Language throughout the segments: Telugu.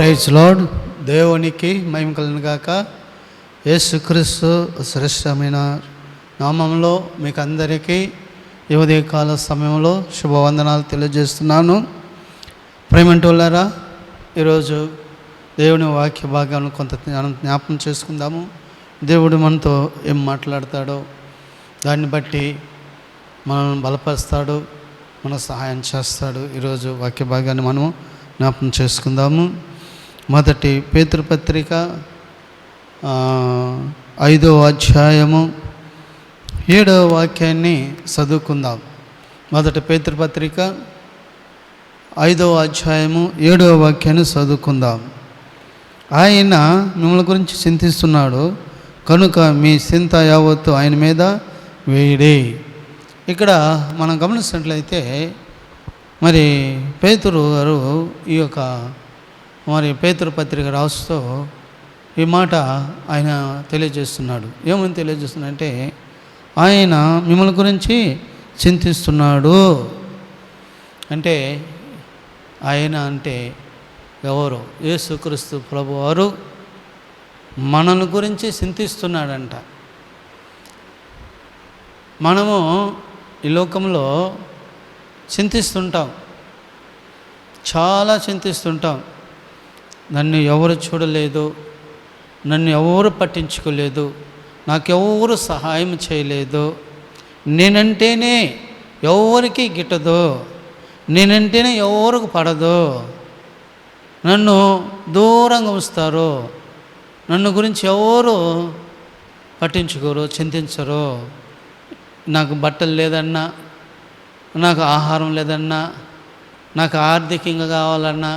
ప్రైజ్ లోడ్ దేవునికి మహిమ కలను గాక. యేసుక్రీస్తు శ్రేష్టమైన నామంలో మీకు అందరికీ ఈ సమయంలో శుభవందనాలు తెలియజేస్తున్నాను. ప్రేమంటోళ్ళారా ఈరోజు దేవుని వాక్య భాగాలను కొంత జ్ఞానం జ్ఞాపం చేసుకుందాము. దేవుడు మనతో ఏం మాట్లాడతాడో దాన్ని బట్టి మనల్ని బలపరుస్తాడు మన సహాయం చేస్తాడు. ఈరోజు వాక్య భాగాన్ని మనము జ్ఞాపకం చేసుకుందాము. మొదటి పేతృపత్రిక ఐదో అధ్యాయము ఏడవ వాక్యాన్ని చదువుకుందాం. మొదటి పేతృపత్రిక ఐదవ అధ్యాయము ఏడవ వాక్యాన్ని చదువుకుందాం. ఆయన మిమ్మల్ని గురించి చింతిస్తున్నాడు కనుక మీ చింత యావత్తు ఆయన మీద వేయడే. ఇక్కడ మనం గమనించినట్లయితే మరి పేతురు గారు ఈ యొక్క మరి పేతృపత్రిక పత్రిక రాస్తూ ఈ మాట ఆయన తెలియజేస్తున్నాడు. ఏమని తెలియజేస్తున్నాడంటే ఆయన మిమ్మల్ని గురించి చింతిస్తున్నాడు. అంటే ఆయన అంటే ఎవరు? యేసుక్రీస్తు ప్రభు వారు మనల్ని గురించి చింతిస్తున్నాడంట. మనము ఈ లోకంలో చింతిస్తుంటాం. చాలా చింతిస్తుంటాం. నన్ను ఎవరు చూడలేదు నన్ను ఎవరు పట్టించుకోలేదు నాకెవరు సహాయం చేయలేదు. నేనంటేనే ఎవరికి గిట్టదు నేనంటేనే ఎవరికి పడదు నన్ను దూరంగా ఉంచుతారు నన్ను గురించి ఎవరు పట్టించుకోరు చింతించరు నాకు బట్టలు లేదన్నా నాకు ఆహారం లేదన్నా నాకు ఆర్థికంగా కావాలన్నా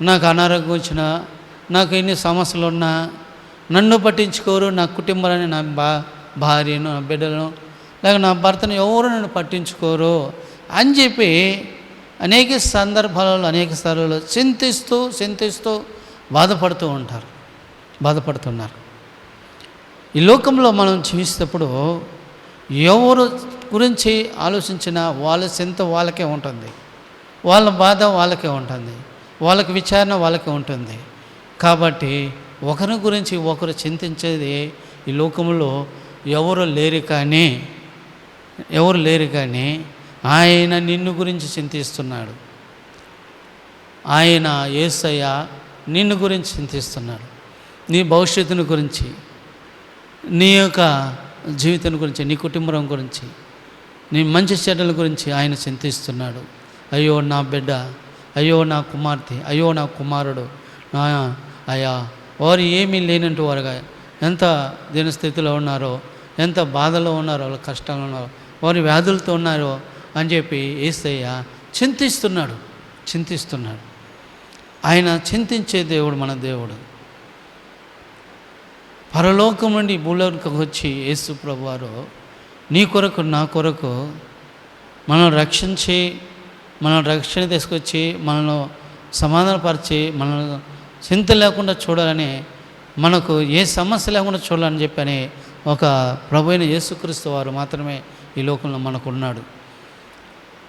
నాకు అనారోగ్యం వచ్చినా నాకు ఎన్ని సమస్యలు ఉన్నా నన్ను పట్టించుకోరు నా కుటుంబాన్ని నా బా భార్యను నా బిడ్డలను లేక నా భర్తను ఎవరు నన్ను పట్టించుకోరు అని చెప్పి అనేక సందర్భాలలో అనేక స్థలాల్లో చింతిస్తూ చింతిస్తూ బాధపడుతూ ఉంటారు బాధపడుతున్నారు. ఈ లోకంలో మనం జీవిస్తేప్పుడు ఎవరు గురించి ఆలోచించినా వాళ్ళ చింత వాళ్ళకే ఉంటుంది. వాళ్ళ బాధ వాళ్ళకే ఉంటుంది. వాళ్ళకి విచారణ వాళ్ళకి ఉంటుంది. కాబట్టి ఒకరి గురించి ఒకరు చింతించేది ఈ లోకంలో ఎవరు లేరు కానీ ఎవరు లేరు కానీ ఆయన నిన్ను గురించి చింతిస్తున్నాడు. ఆయన ఏసయ్య నిన్ను గురించి చింతిస్తున్నాడు. నీ భవిష్యత్తుని గురించి నీ యొక్క జీవితం గురించి నీ కుటుంబం గురించి నీ మంచి చెడ్డల గురించి ఆయన చింతిస్తున్నాడు. అయ్యో నా బిడ్డ అయ్యో నా కుమార్తె అయ్యో నా కుమారుడు నా అయ్యా వారు ఏమీ లేనంటూ వారుగా ఎంత దీనస్థితిలో ఉన్నారో ఎంత బాధలో ఉన్నారో వాళ్ళ కష్టాలు ఉన్నారో వారి వ్యాధులతో ఉన్నారో అని చెప్పి ఏసయ్య చింతిస్తున్నాడు చింతిస్తున్నాడు. ఆయన చింతించే దేవుడు మన దేవుడు. పరలోకం నుండి భూలోకి వచ్చి యేసు ప్రభువారు నీ కొరకు నా కొరకు మనం రక్షించి మన రక్షణ తీసుకొచ్చి మనల్ని సమాధానపరిచి మనల్ని చింత లేకుండా చూడాలని మనకు ఏ సమస్య లేకుండా చూడాలని చెప్పని ఒక ప్రభు అయిన యేసుక్రీస్తు వారు మాత్రమే ఈ లోకంలో మనకు ఉన్నాడు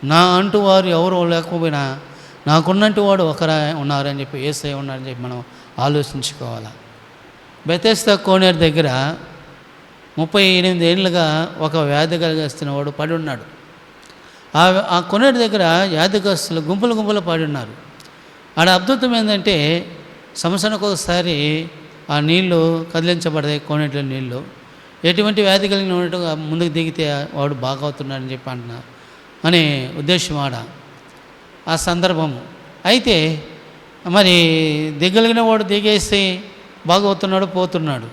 నా అంటూ వారు ఎవరో లేకపోయినా నాకున్నట్టు వాడు ఒకరా ఉన్నారని చెప్పి ఏసై ఉన్నారని చెప్పి మనం ఆలోచించుకోవాలి? బెతెస్తా కోనేరు దగ్గర ముప్పై ఎనిమిది ఏళ్ళుగా ఒక వ్యాధి కలిగిస్తున్న వాడు పడి ఉన్నాడు. ఆ ఆ దగ్గర యాదగస్తులు గుంపులు గుంపులు పడి ఉన్నారు. ఆడ అద్భుతం ఏంటంటే సంవత్సరానికి ఒకసారి ఆ నీళ్ళు కదిలించబడతాయి కోనేటిలో నీళ్ళు. ఎటువంటి వ్యాధి కలిగిన ఉండటం ముందుకు దిగితే వాడు బాగా అవుతున్నాడని చెప్పి అంటున్నారు అనే ఉద్దేశం ఆడ. ఆ సందర్భము అయితే మరి దిగలిగిన వాడు దిగేసి బాగవుతున్నాడు పోతున్నాడు.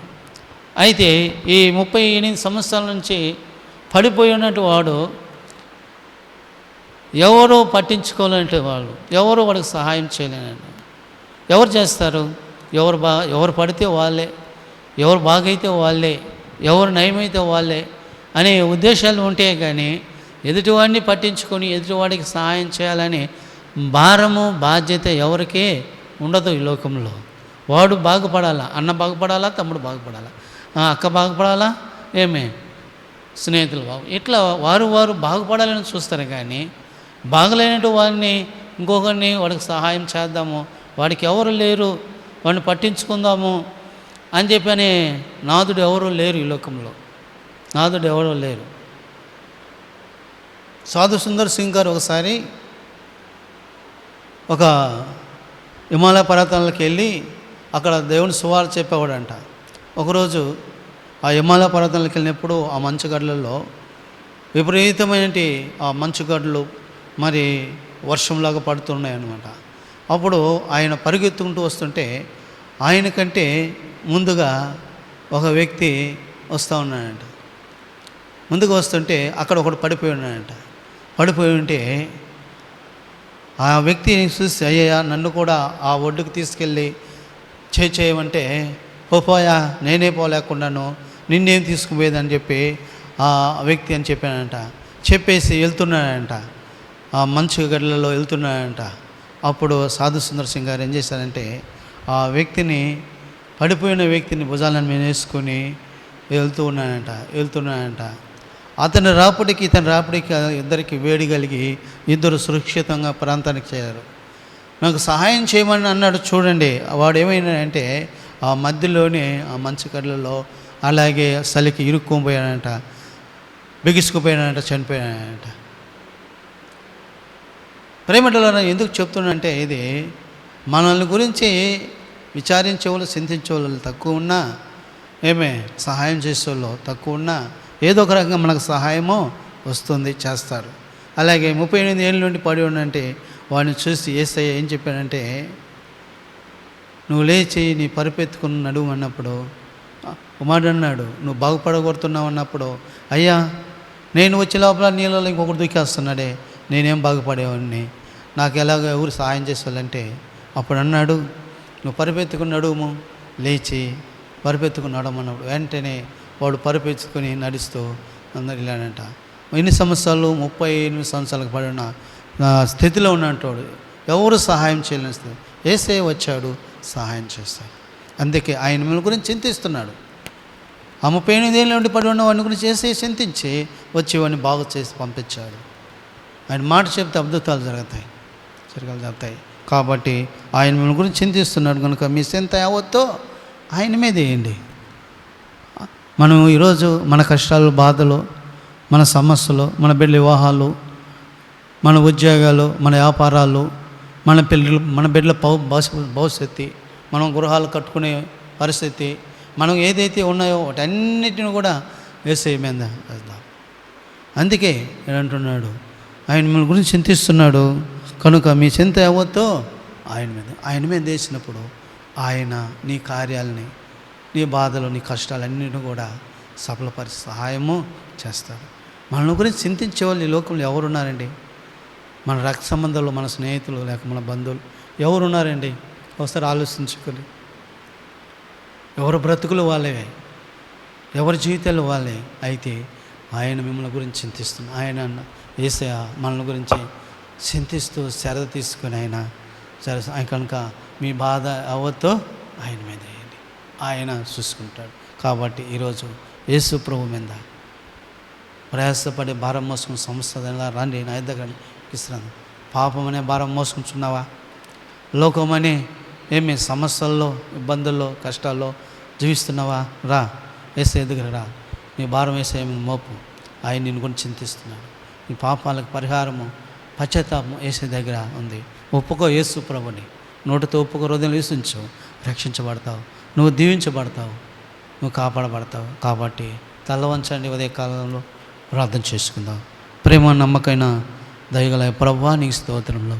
అయితే ఈ ముప్పై ఎనిమిది సంవత్సరాల నుంచి పడిపోయి ఉన్నట్టు వాడు ఎవరు పట్టించుకోలేనట్టు వాళ్ళు. ఎవరు వాడికి సహాయం చేయలేనండి. ఎవరు చేస్తారు? ఎవరు బా ఎవరు పడితే వాళ్ళే. ఎవరు బాగైతే వాళ్ళే. ఎవరు నయమైతే వాళ్ళే అనే ఉద్దేశాలు ఉంటే కానీ ఎదుటివాడిని పట్టించుకొని ఎదుటివాడికి సహాయం చేయాలని భారము బాధ్యత ఎవరికి ఉండదు ఈ లోకంలో. వాడు బాగుపడాలా? అన్న బాగుపడాలా? తమ్ముడు బాగుపడాలా? అక్క బాగుపడాలా? ఏమే? స్నేహితులు బాగు ఇట్లా వారు వారు బాగుపడాలని చూస్తారు కానీ బాగలేనట్టు వాడిని ఇంకొకరిని వాడికి సహాయం చేద్దాము. వాడికి ఎవరు లేరు. వాడిని పట్టించుకుందాము అని చెప్పని నాదుడు ఎవరు లేరు ఈ లోకంలో. నాదుడు ఎవరు లేరు. సాధు సుందర్ సింగ్ గారు ఒకసారి ఒక హిమాలయ పర్వతాలకు వెళ్ళి అక్కడ దేవుని సువార్త చెప్పేవాడంట. ఒకరోజు ఆ హిమాలయ పర్వతాలకు వెళ్ళినప్పుడు ఆ మంచుగడ్డలలో విపరీతమైన ఆ మంచుగడ్డలు మరి వర్షంలాగా పడుతున్నాయి అనమాట అప్పుడు ఆయన పరిగెత్తుకుంటూ వస్తుంటే ఆయన కంటే ముందుగా ఒక వ్యక్తి వస్తూ ఉన్నాడంట. ముందుకు వస్తుంటే అక్కడ ఒకడు పడిపోయి ఉన్నాడంట. పడిపోయి ఉంటే ఆ వ్యక్తిని చూసి అయ్యా నన్ను కూడా ఆ ఒడ్డుకు తీసుకెళ్ళి చేయమంటే పోపోయా నేనే పోలేకున్నాను నిన్నేం తీసుకుపోయేదని చెప్పి ఆ వ్యక్తి అని చెప్పానంట చెప్పేసి వెళ్తున్నాడంట. ఆ మంచు గడ్డలలో వెళ్తున్నాడంట. అప్పుడు సాధు సుందర్ సింగ్ గారు ఏం చేశారంటే ఆ వ్యక్తిని పడిపోయిన వ్యక్తిని భుజాలను మేనేసుకొని వేసుకొని వెళ్తూ ఉన్నాడంట వెళ్తున్నాడంట అతని రాపుడికి ఇతని రాపుడికి ఇద్దరికి వేడి కలిగి ఇద్దరు సురక్షితంగా ప్రాంతానికి చేరారు. నాకు సహాయం చేయమని అన్నాడు చూడండి. వాడు ఏమైనాడంటే ఆ మధ్యలోనే ఆ మంచు కళ్ళలో అలాగే చలికి ఇరుక్కుపోయాడంట బిగుసుకుపోయాడంట చనిపోయాడంట. ప్రేమటలో ఎందుకు చెప్తున్నానంటే ఇది మనల్ని గురించి విచారించే వాళ్ళు చింతించే వాళ్ళు తక్కువ ఉన్నా ఏమే సహాయం చేసే వాళ్ళు తక్కువ ఉన్నా ఏదో ఒక రకంగా మనకు సహాయమో వస్తుంది చేస్తారు. అలాగే ముప్పై ఎనిమిది ఏళ్ళ నుండి పడి ఉండంటే వాడిని చూసి ఏసయ్య ఏం చెప్పాడంటే నువ్వు లేచి నీ పరిపెత్తుకుని నడువు అన్నప్పుడు కుమారుడు అన్నాడు నువ్వు బాగుపడగొడుతున్నావు అన్నప్పుడు అయ్యా నేను వచ్చే లోపల నీళ్ళలో ఇంకొకటి దుక్కేస్తున్నాడే నేనేం బాగుపడేవాడిని? నాకు ఎలాగ ఎవరు సహాయం చేసేవాళ్ళంటే అప్పుడు అన్నాడు నువ్వు పరిపెత్తుకుని నడుము లేచి పరిపెత్తుకుని నడమన్నప్పుడు వెంటనే వాడు పరిపెత్తుకుని నడుస్తూ అందరు ఇలానంట ఎన్ని సంవత్సరాలు? ముప్పై ఎనిమిది సంవత్సరాలకు పడిన స్థితిలో ఉన్నటోడు ఎవరు సహాయం చేయలేని స్థితి. ఏసే వచ్చాడు సహాయం చేస్తాడు. అందుకే ఆయన మిమ్మల్ని గురించి చింతిస్తున్నాడు. ఆ ముప్పై ఎనిమిది ఏళ్ళ నుండి పడి ఉన్న వాడిని గురించి చేసి చింతించి వచ్చి వాడిని బాగు చేసి పంపించాడు. ఆయన మాట చెప్తే అద్భుతాలు జరుగుతాయి జరగాలు జరుగుతాయి. కాబట్టి ఆయన మన గురించి చింతిస్తున్నాడు కనుక మీ చింత యావత్తో ఆయన మీద వేయండి. మనం ఈరోజు మన కష్టాలు బాధలు మన సమస్యలు మన బిడ్డ వివాహాలు మన ఉద్యోగాలు మన వ్యాపారాలు మన పిల్లలు మన బిడ్డల భవిష్యత్తు మనం గృహాలు కట్టుకునే పరిస్థితి మనం ఏదైతే ఉన్నాయో వాటన్నిటిని కూడా వేసే మీద అందుకే ఏమంటున్నాడు ఆయన మన గురించి చింతిస్తున్నాడు. కనుక మీ చింత ఎవరితో ఆయన మీద. ఆయన మీద వేసినప్పుడు ఆయన నీ కార్యాలని నీ బాధలు నీ కష్టాలన్నిటిని కూడా సఫలపరి సహాయము చేస్తాడు. మన గురించి చింతించే వాళ్ళు ఈ లోకంలో ఎవరున్నారండి? మన రక్త సంబంధాలు మన స్నేహితులు లేక మన బంధువులు ఎవరున్నారండి? ఒకసారి ఆలోచించుకొని ఎవరు బ్రతుకులు వాళ్ళే ఎవరి జీవితాలు వాళ్ళే. అయితే ఆయన మిమ్మల్ని గురించి చింతిస్తున్న ఆయన వేసే మనల్ని గురించి చింతిస్తూ శ్రద్ధ తీసుకొని ఆయన సరే కనుక మీ బాధ అవ్వతో ఆయన మీద వేయండి. ఆయన చూసుకుంటాడు. కాబట్టి ఈరోజు యేసు ప్రభు మీద ప్రయాసపడి భారం మోసుకుని సంస్థ రండి నా దగ్గర ఇస్తున్నాను పాపం అనే భారం మోసుకుంటున్నావా? లోకమని ఏమి సమస్యల్లో ఇబ్బందుల్లో కష్టాల్లో జీవిస్తున్నావా? రా వేసే దగ్గర రా. నీ భారం వేసే మోపు ఆయన నిన్ను గురించి చింతిస్తున్నాడు. నీ పాపాలకు పరిహారము పశ్చాత్తాపం వేసే దగ్గర ఉంది. ఒప్పుకో యేసు ప్రభుని. నోటితో ఒప్పుకో హృదయం వేసించు రక్షించబడతావు. నువ్వు దీవించబడతావు. నువ్వు కాపాడబడతావు. కాబట్టి తల్లవంచండి ఉదయ కాలంలో ప్రార్థన చేసుకుందాం. ప్రేమ నమ్మకైన దయగల ప్రభా నీ స్తోత్రంలో.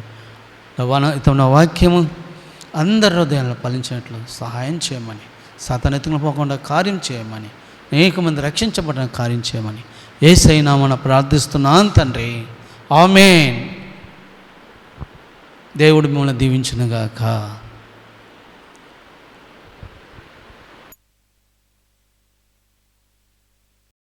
ఇతను వాక్యము అందరి హృదయాల్లో ఫలించినట్లు సహాయం చేయమని సతనెత్తుకుని పోకుండా కార్యం చేయమని అనేక మంది రక్షించబడిన కార్యం చేయమని ఏసైనా మనం ప్రార్థిస్తున్నాను తండ్రి. ఆమెన్. దేవుడు మిమ్మల్ని దీవించునుగాక.